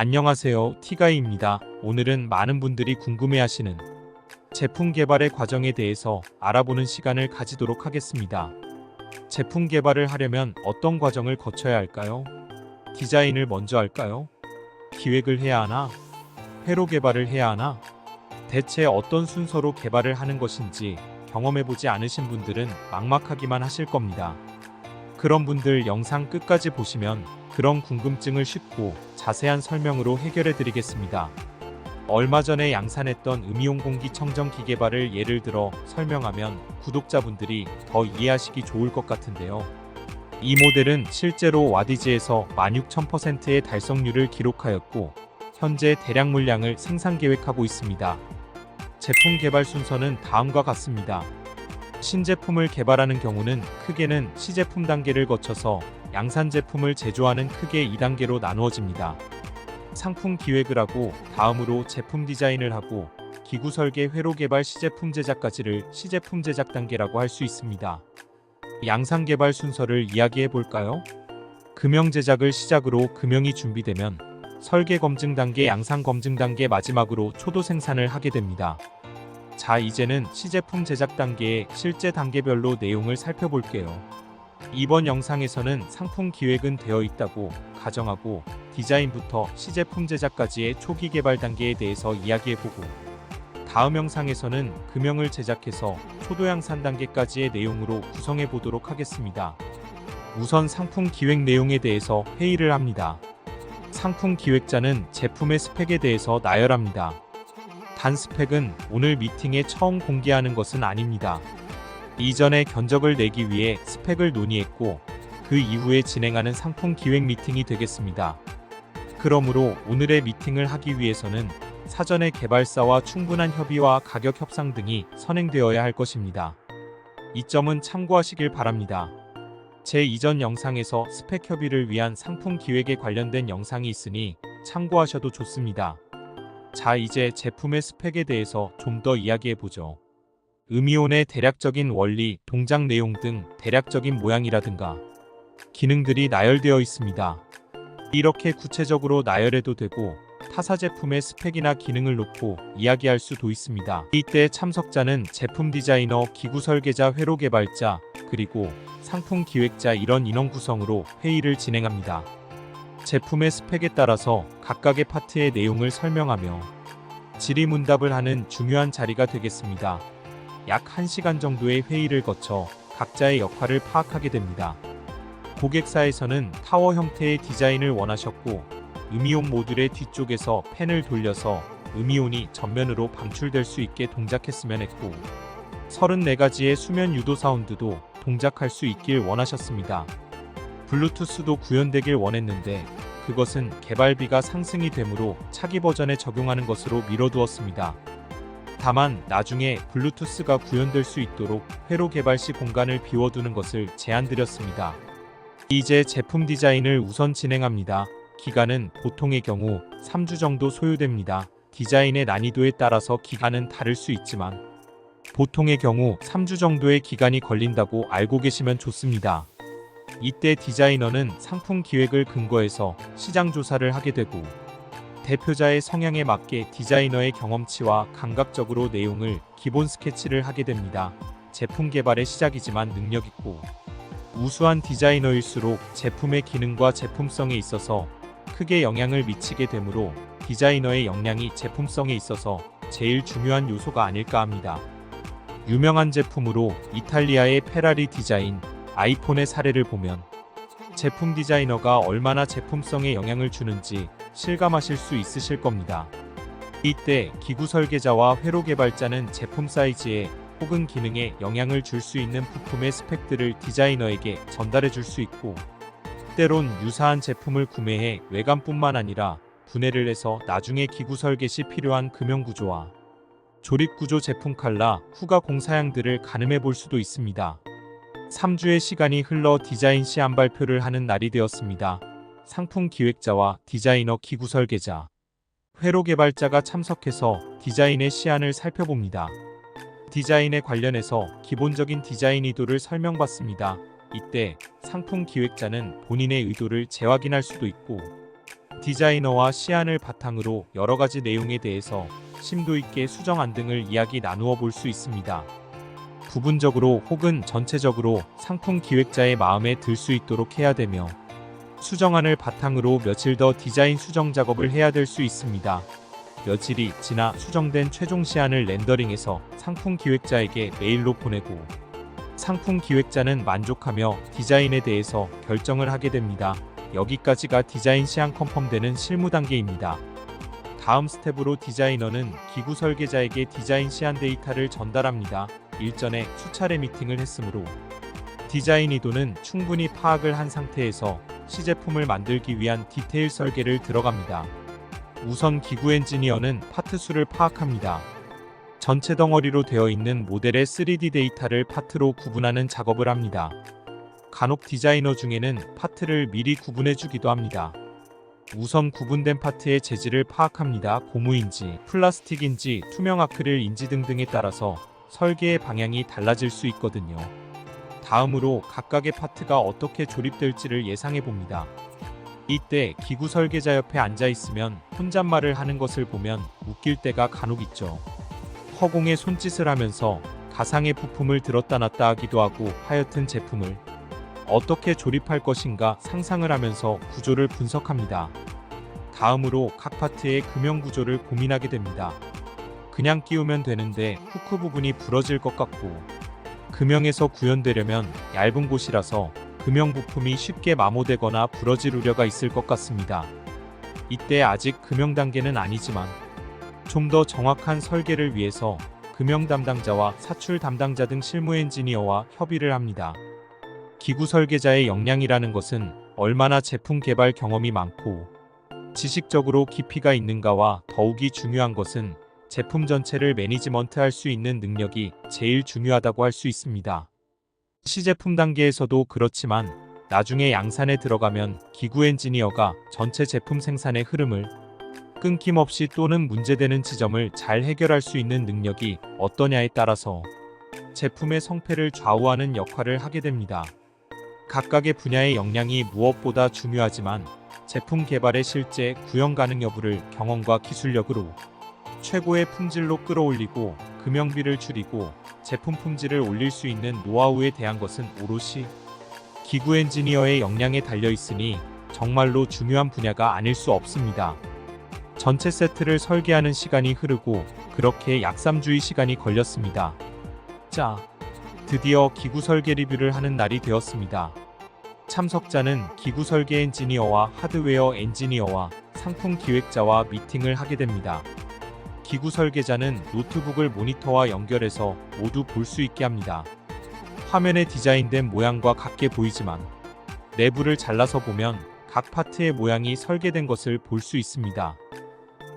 안녕하세요. 티가이입니다. 오늘은 많은 분들이 궁금해하시는 제품 개발의 과정에 대해서 알아보는 시간을 가지도록 하겠습니다. 제품 개발을 하려면 어떤 과정을 거쳐야 할까요? 디자인을 먼저 할까요? 기획을 해야 하나? 회로 개발을 해야 하나? 대체 어떤 순서로 개발을 하는 것인지 경험해보지 않으신 분들은 막막하기만 하실 겁니다. 그런 분들 영상 끝까지 보시면 그런 궁금증을 쉽고 자세한 설명으로 해결해 드리겠습니다. 얼마 전에 양산했던 음이온 공기청정기 개발을 예를 들어 설명하면 구독자분들이 더 이해하시기 좋을 것 같은데요. 이 모델은 실제로 와디즈에서 16,000%의 달성률을 기록하였고 현재 대량 물량을 생산 계획하고 있습니다. 제품 개발 순서는 다음과 같습니다. 신제품을 개발하는 경우는 크게는 시제품 단계를 거쳐서 양산 제품을 제조하는 크게 2단계로 나누어집니다. 상품 기획을 하고 다음으로 제품 디자인을 하고 기구 설계 회로 개발 시제품 제작까지를 시제품 제작 단계라고 할 수 있습니다. 양산 개발 순서를 이야기해 볼까요? 금형 제작을 시작으로 금형이 준비되면 설계 검증 단계, 양산 검증 단계 마지막으로 초도 생산을 하게 됩니다. 자, 이제는 시제품 제작 단계의 실제 단계별로 내용을 살펴볼게요. 이번 영상에서는 상품 기획은 되어 있다고 가정하고 디자인부터 시제품 제작까지의 초기 개발 단계에 대해서 이야기해보고 다음 영상에서는 금형을 제작해서 초도 양산 단계까지의 내용으로 구성해 보도록 하겠습니다. 우선 상품 기획 내용에 대해서 회의를 합니다. 상품 기획자는 제품의 스펙에 대해서 나열합니다. 단 스펙은 오늘 미팅에 처음 공개하는 것은 아닙니다. 이전에 견적을 내기 위해 스펙을 논의했고 그 이후에 진행하는 상품 기획 미팅이 되겠습니다. 그러므로 오늘의 미팅을 하기 위해서는 사전에 개발사와 충분한 협의와 가격 협상 등이 선행되어야 할 것입니다. 이 점은 참고하시길 바랍니다. 제 이전 영상에서 스펙 협의를 위한 상품 기획에 관련된 영상이 있으니 참고하셔도 좋습니다. 자, 이제 제품의 스펙에 대해서 좀 더 이야기해 보죠. 음이온의 대략적인 원리, 동작 내용 등 대략적인 모양이라든가 기능들이 나열되어 있습니다. 이렇게 구체적으로 나열해도 되고 타사 제품의 스펙이나 기능을 놓고 이야기할 수도 있습니다. 이때 참석자는 제품 디자이너, 기구 설계자, 회로 개발자, 그리고 상품 기획자 이런 인원 구성으로 회의를 진행합니다. 제품의 스펙에 따라서 각각의 파트의 내용을 설명하며 질의문답을 하는 중요한 자리가 되겠습니다. 약 1시간 정도의 회의를 거쳐 각자의 역할을 파악하게 됩니다. 고객사에서는 타워 형태의 디자인을 원하셨고 음이온 모듈의 뒤쪽에서 펜을 돌려서 음이온이 전면으로 방출될 수 있게 동작했으면 했고 34가지의 수면 유도 사운드도 동작할 수 있길 원하셨습니다. 블루투스도 구현되길 원했는데 그것은 개발비가 상승이 되므로 차기 버전에 적용하는 것으로 미뤄두었습니다. 다만 나중에 블루투스가 구현될 수 있도록 회로 개발 시 공간을 비워두는 것을 제안드렸습니다. 이제 제품 디자인을 우선 진행합니다. 기간은 보통의 경우 3주 정도 소요됩니다. 디자인의 난이도에 따라서 기간은 다를 수 있지만 보통의 경우 3주 정도의 기간이 걸린다고 알고 계시면 좋습니다. 이때 디자이너는 상품 기획을 근거해서 시장 조사를 하게 되고 대표자의 성향에 맞게 디자이너의 경험치와 감각적으로 내용을 기본 스케치를 하게 됩니다. 제품 개발의 시작이지만 능력 있고 우수한 디자이너일수록 제품의 기능과 제품성에 있어서 크게 영향을 미치게 되므로 디자이너의 역량이 제품성에 있어서 제일 중요한 요소가 아닐까 합니다. 유명한 제품으로 이탈리아의 페라리 디자인, 아이폰의 사례를 보면 제품 디자이너가 얼마나 제품성에 영향을 주는지 실감하실 수 있으실 겁니다. 이때 기구 설계자와 회로 개발자는 제품 사이즈에 혹은 기능에 영향을 줄 수 있는 부품의 스펙들을 디자이너에게 전달해 줄 수 있고 때론 유사한 제품을 구매해 외관뿐만 아니라 분해를 해서 나중에 기구 설계 시 필요한 금형 구조와 조립 구조 제품 칼라, 후가 공사양들을 가늠해 볼 수도 있습니다. 3주의 시간이 흘러 디자인 시안 발표를 하는 날이 되었습니다. 상품 기획자와 디자이너 기구 설계자, 회로 개발자가 참석해서 디자인의 시안을 살펴봅니다. 디자인에 관련해서 기본적인 디자인 의도를 설명받습니다. 이때 상품 기획자는 본인의 의도를 재확인할 수도 있고 디자이너와 시안을 바탕으로 여러 가지 내용에 대해서 심도 있게 수정안 등을 이야기 나누어 볼 수 있습니다. 부분적으로 혹은 전체적으로 상품 기획자의 마음에 들 수 있도록 해야 되며 수정안을 바탕으로 며칠 더 디자인 수정 작업을 해야 될 수 있습니다. 며칠이 지나 수정된 최종 시안을 렌더링해서 상품 기획자에게 메일로 보내고 상품 기획자는 만족하며 디자인에 대해서 결정을 하게 됩니다. 여기까지가 디자인 시안 컨펌되는 실무 단계입니다. 다음 스텝으로 디자이너는 기구 설계자에게 디자인 시안 데이터를 전달합니다. 일전에 수차례 미팅을 했으므로 디자인 이도는 충분히 파악을 한 상태에서 시제품을 만들기 위한 디테일 설계를 들어갑니다. 우선 기구 엔지니어는 파트 수를 파악합니다. 전체 덩어리로 되어 있는 모델의 3D 데이터를 파트로 구분하는 작업을 합니다. 간혹 디자이너 중에는 파트를 미리 구분해 주기도 합니다. 우선 구분된 파트의 재질을 파악합니다. 고무인지, 플라스틱인지, 투명 아크릴인지 등등에 따라서 설계의 방향이 달라질 수 있거든요. 다음으로 각각의 파트가 어떻게 조립될지를 예상해 봅니다. 이때 기구 설계자 옆에 앉아 있으면 혼잣말을 하는 것을 보면 웃길 때가 간혹 있죠. 허공에 손짓을 하면서 가상의 부품을 들었다 놨다 하기도 하고 하여튼 제품을 어떻게 조립할 것인가 상상을 하면서 구조를 분석합니다. 다음으로 각 파트의 금형 구조를 고민하게 됩니다. 그냥 끼우면 되는데 후크 부분이 부러질 것 같고 금형에서 구현되려면 얇은 곳이라서 금형 부품이 쉽게 마모되거나 부러질 우려가 있을 것 같습니다. 이때 아직 금형 단계는 아니지만 좀 더 정확한 설계를 위해서 금형 담당자와 사출 담당자 등 실무 엔지니어와 협의를 합니다. 기구 설계자의 역량이라는 것은 얼마나 제품 개발 경험이 많고 지식적으로 깊이가 있는가와 더욱이 중요한 것은 제품 전체를 매니지먼트 할 수 있는 능력이 제일 중요하다고 할 수 있습니다. 시제품 단계에서도 그렇지만 나중에 양산에 들어가면 기구 엔지니어가 전체 제품 생산의 흐름을 끊김없이 또는 문제되는 지점을 잘 해결할 수 있는 능력이 어떠냐에 따라서 제품의 성패를 좌우하는 역할을 하게 됩니다. 각각의 분야의 역량이 무엇보다 중요하지만 제품 개발의 실제 구현 가능 여부를 경험과 기술력으로 최고의 품질로 끌어올리고 금형비를 줄이고 제품 품질을 올릴 수 있는 노하우에 대한 것은 오롯이 기구 엔지니어의 역량에 달려 있으니 정말로 중요한 분야가 아닐 수 없습니다. 전체 세트를 설계하는 시간이 흐르고 그렇게 약 3주의 시간이 걸렸습니다. 자, 드디어 기구 설계 리뷰를 하는 날이 되었습니다. 참석자는 기구 설계 엔지니어와 하드웨어 엔지니어와 상품 기획자와 미팅을 하게 됩니다. 기구 설계자는 노트북을 모니터와 연결해서 모두 볼 수 있게 합니다. 화면에 디자인된 모양과 같게 보이지만 내부를 잘라서 보면 각 파트의 모양이 설계된 것을 볼 수 있습니다.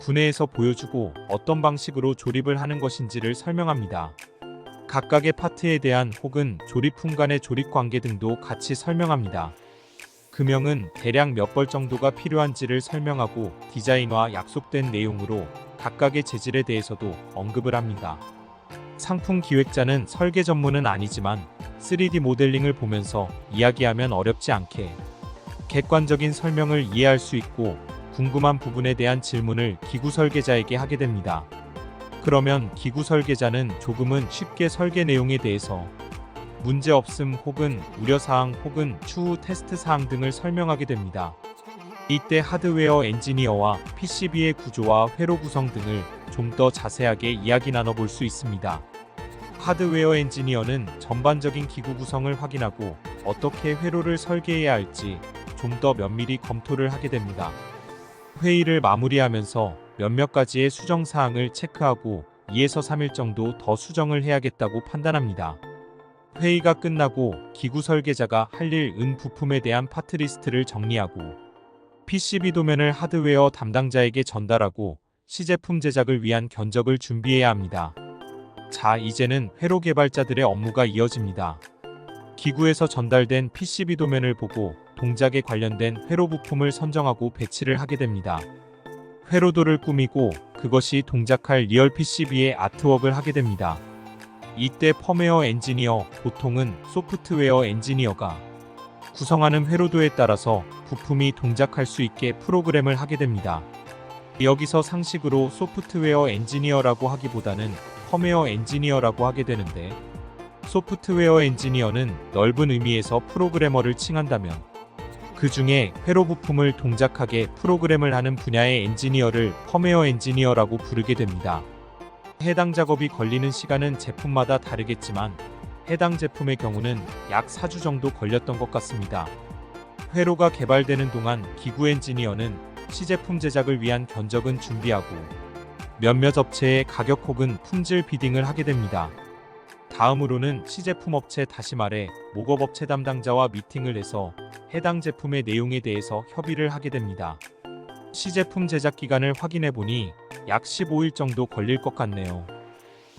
분해해서 보여주고 어떤 방식으로 조립을 하는 것인지를 설명합니다. 각각의 파트에 대한 혹은 조립 품 간의 조립 관계 등도 같이 설명합니다. 금형은 대략 몇 벌 정도가 필요한지를 설명하고 디자인과 약속된 내용으로 각각의 재질에 대해서도 언급을 합니다. 상품 기획자는 설계 전문은 아니지만 3D 모델링을 보면서 이야기하면 어렵지 않게 객관적인 설명을 이해할 수 있고 궁금한 부분에 대한 질문을 기구 설계자에게 하게 됩니다. 그러면 기구 설계자는 조금은 쉽게 설계 내용에 대해서 문제 없음 혹은 우려사항 혹은 추후 테스트 사항 등을 설명하게 됩니다. 이때 하드웨어 엔지니어와 PCB의 구조와 회로 구성 등을 좀 더 자세하게 이야기 나눠볼 수 있습니다. 하드웨어 엔지니어는 전반적인 기구 구성을 확인하고 어떻게 회로를 설계해야 할지 좀 더 면밀히 검토를 하게 됩니다. 회의를 마무리하면서 몇몇 가지의 수정 사항을 체크하고 2에서 3일 정도 더 수정을 해야겠다고 판단합니다. 회의가 끝나고 기구 설계자가 할일 은 부품에 대한 파트 리스트를 정리하고 PCB 도면을 하드웨어 담당자에게 전달하고 시제품 제작을 위한 견적을 준비해야 합니다. 자, 이제는 회로 개발자들의 업무가 이어집니다. 기구에서 전달된 PCB 도면을 보고 동작에 관련된 회로 부품을 선정하고 배치를 하게 됩니다. 회로도를 꾸미고 그것이 동작할 리얼 PCB의 아트웍을 하게 됩니다. 이때 펌웨어 엔지니어, 보통은 소프트웨어 엔지니어가 구성하는 회로도에 따라서 부품이 동작할 수 있게 프로그램을 하게 됩니다. 여기서 상식으로 소프트웨어 엔지니어라고 하기보다는 펌웨어 엔지니어라고 하게 되는데 소프트웨어 엔지니어는 넓은 의미에서 프로그래머를 칭한다면 그 중에 회로 부품을 동작하게 프로그램을 하는 분야의 엔지니어를 펌웨어 엔지니어라고 부르게 됩니다. 해당 작업이 걸리는 시간은 제품마다 다르겠지만 해당 제품의 경우는 약 4주 정도 걸렸던 것 같습니다. 회로가 개발되는 동안 기구 엔지니어는 시제품 제작을 위한 견적은 준비하고 몇몇 업체의 가격 혹은 품질 비딩을 하게 됩니다. 다음으로는 시제품 업체 다시 말해 목업 업체 담당자와 미팅을 해서 해당 제품의 내용에 대해서 협의를 하게 됩니다. 시제품 제작 기간을 확인해 보니 약 15일 정도 걸릴 것 같네요.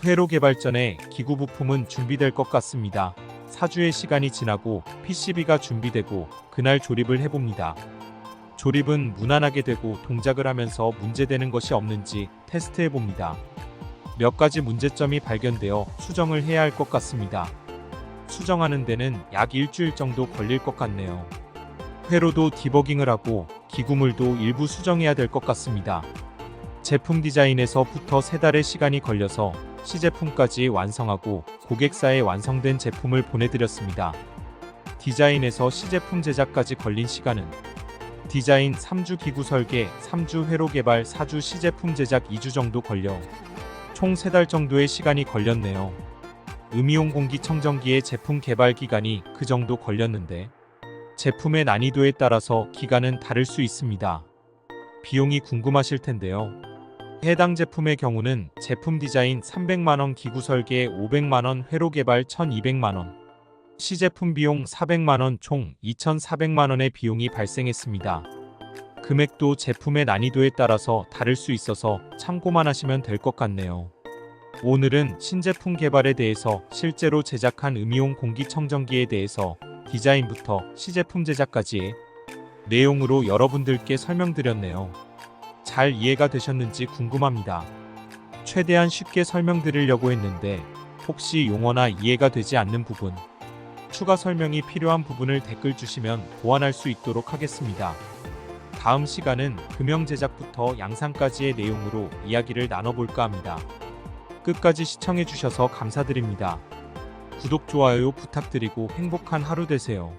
회로 개발 전에 기구 부품은 준비될 것 같습니다. 4주의 시간이 지나고 PCB가 준비되고 그날 조립을 해봅니다. 조립은 무난하게 되고 동작을 하면서 문제되는 것이 없는지 테스트해 봅니다. 몇 가지 문제점이 발견되어 수정을 해야 할 것 같습니다. 수정하는 데는 약 일주일 정도 걸릴 것 같네요. 회로도 디버깅을 하고 기구물도 일부 수정해야 될 것 같습니다. 제품 디자인에서부터 세 달의 시간이 걸려서 시제품까지 완성하고 고객사에 완성된 제품을 보내드렸습니다. 디자인에서 시제품 제작까지 걸린 시간은 디자인 3주 기구 설계, 3주 회로 개발, 4주 시제품 제작 2주 정도 걸려 총 3달 정도의 시간이 걸렸네요. 음이온 공기청정기의 제품 개발 기간이 그 정도 걸렸는데 제품의 난이도에 따라서 기간은 다를 수 있습니다. 비용이 궁금하실 텐데요. 해당 제품의 경우는 제품 디자인 300만원 기구 설계 500만원 회로 개발 1200만원 시제품 비용 400만원 총 2400만원의 비용이 발생했습니다. 금액도 제품의 난이도에 따라서 다를 수 있어서 참고만 하시면 될 것 같네요. 오늘은 신제품 개발에 대해서 실제로 제작한 음이온 공기청정기에 대해서 디자인부터 시제품 제작까지의 내용으로 여러분들께 설명드렸네요. 잘 이해가 되셨는지 궁금합니다. 최대한 쉽게 설명드리려고 했는데 혹시 용어나 이해가 되지 않는 부분, 추가 설명이 필요한 부분을 댓글 주시면 보완할 수 있도록 하겠습니다. 다음 시간은 금형 제작부터 양상까지의 내용으로 이야기를 나눠볼까 합니다. 끝까지 시청해주셔서 감사드립니다. 구독, 좋아요 부탁드리고 행복한 하루 되세요.